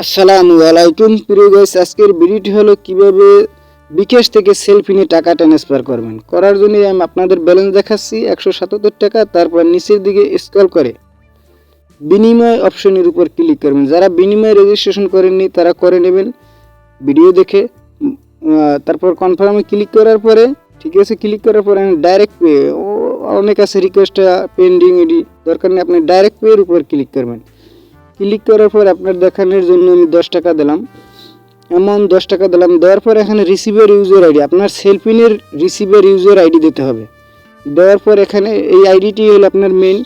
আসসালামু আলাইকুম। প্রিয় গাইস আজকের ভিডিওটি হলো কীভাবে বিকাশ থেকে সেলফি নিয়ে টাকা ট্রান্সফার করবেন। করার জন্য আমি আপনাদের ব্যালেন্স দেখাচ্ছি, একশো সাতাত্তর টাকা, তারপর নিচের দিকে স্ক্রল করে। বিনিময় অপশনের উপর ক্লিক করবেন। যারা বিনিময় রেজিস্ট্রেশন করেননি, তারা করে নেবেন ভিডিও দেখে। তারপর কনফার্মে ক্লিক করার পরে, ঠিক আছে ক্লিক করার পরে আমি ডাইরেক্ট পে অনেক আছে রিকোয়েস্টটা পেন্ডিং এডি, দরকার নেই, আপনি ডাইরেক্ট পের উপর ক্লিক করবেন। ক্লিক করার পর আপনার দেখানোর জন্য আমি দশ টাকা দিলাম। এমন দশ টাকা দিলাম দেওয়ার পর এখানে রিসিভার ইউজার আইডি আপনার সেলফিনের রিসিভার ইউজার আইডি দিতে হবে। দেওয়ার পর এখানে এই আইডিটি হলো আপনার মেন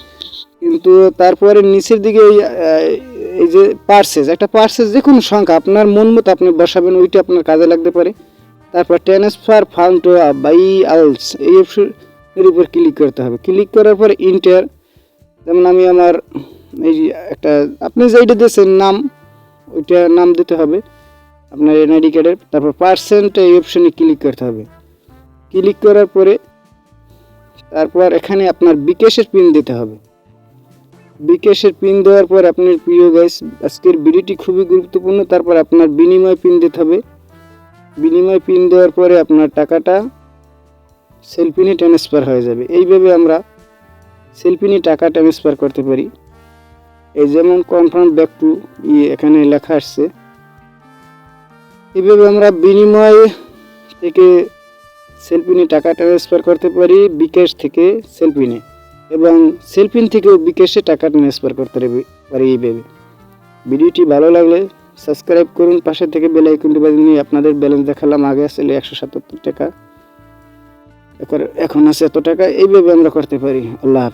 কিন্তু তারপরে নিচের দিকে আহ, এই যে পার্সেস একটা পার্সেস যে কোনো সংখ্যা আপনার মন মতো আপনি বসাবেন ওইটা আপনার কাজে লাগতে পারে। তারপর ট্রান্সফার ফান্ড টু বাই আলস এই অপশনের উপর ক্লিক করতে হবে। ক্লিক করার পর ইন্টার যেমন আমি আমার এই একটা, আপনি যেইটা দিয়েছেন নাম, ওইটা নাম দিতে হবে আপনার এনআইডি কার্ডের তারপর পার্সেন্ট এই অপশনে ক্লিক করতে হবে। ক্লিক করার পরে তারপর এখানে আপনার বিকাশের পিন দিতে হবে। বিকাশের পিন দেওয়ার পর আপনার প্রিয় গাইস আজকের ভিডিওটি খুবই গুরুত্বপূর্ণ। তারপর আপনার বিনিময় পিন দিতে হবে। বিনিময় পিন দেওয়ার পরে আপনার টাকাটা সেলফিনে ট্রান্সফার হয়ে যাবে। এইভাবে আমরা সেলফিনে টাকা ট্রান্সফার করতে পারি। এই যেমন কনফার্ম ব্যাক টু ই এখানে লেখা আসছে। এইভাবে আমরা বিনিময় থেকে সেলফিনে টাকা ট্রান্সফার করতে পারি বিকাশ থেকে সেলফিনে এবং সেলফিন থেকেও বিকাশে টাকা ট্রান্সফার করতে পারি- এইভাবে। ভিডিওটি ভালো লাগলে সাবস্ক্রাইব করুন। পাশে থেকে বেল আইকনটি নিয়ে আপনাদের ব্যালেন্স দেখালাম। আগে আসলে একশো সাতাত্তর টাকা। এখন- আছে এত টাকা। এইভাবে আমরা করতে পারি। আল্লাহ।